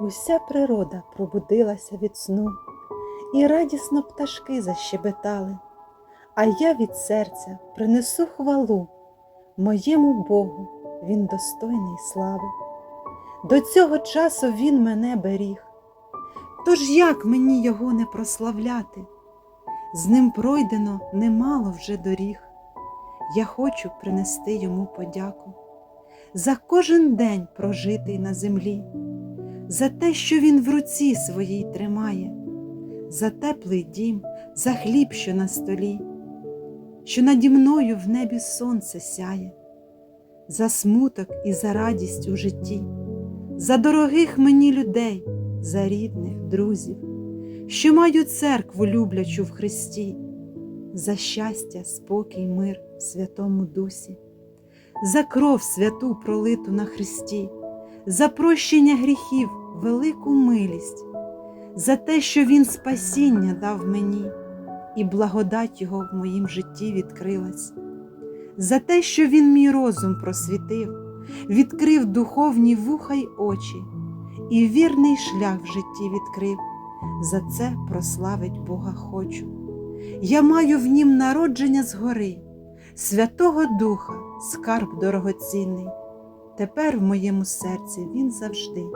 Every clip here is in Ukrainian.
Уся природа пробудилася від сну, і радісно пташки защебетали, а я від серця принесу хвалу моєму Богу, він достойний слави. До цього часу він мене беріг. Тож як мені його не прославляти? З ним пройдено немало вже доріг. Я хочу принести йому подяку за кожен день прожитий на землі, за те, що він в руці своїй тримає, за теплий дім, за хліб, що на столі, що наді мною в небі сонце сяє, за смуток і за радість у житті, за дорогих мені людей, за рідних, друзів, що маю церкву люблячу в Христі, за щастя, спокій, мир в Святому Дусі, за кров святу пролиту на Христі, за прощення гріхів, велику милість, за те, що Він спасіння дав мені, і благодать Його в моїм житті відкрилась, за те, що Він мій розум просвітив, відкрив духовні вуха й очі, і вірний шлях в житті відкрив. За це прославить Бога хочу. Я маю в нім народження згори, Святого Духа, скарб дорогоцінний. Тепер в моєму серці Він завжди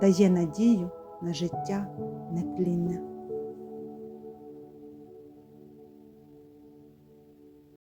дає надію на життя нетлінне.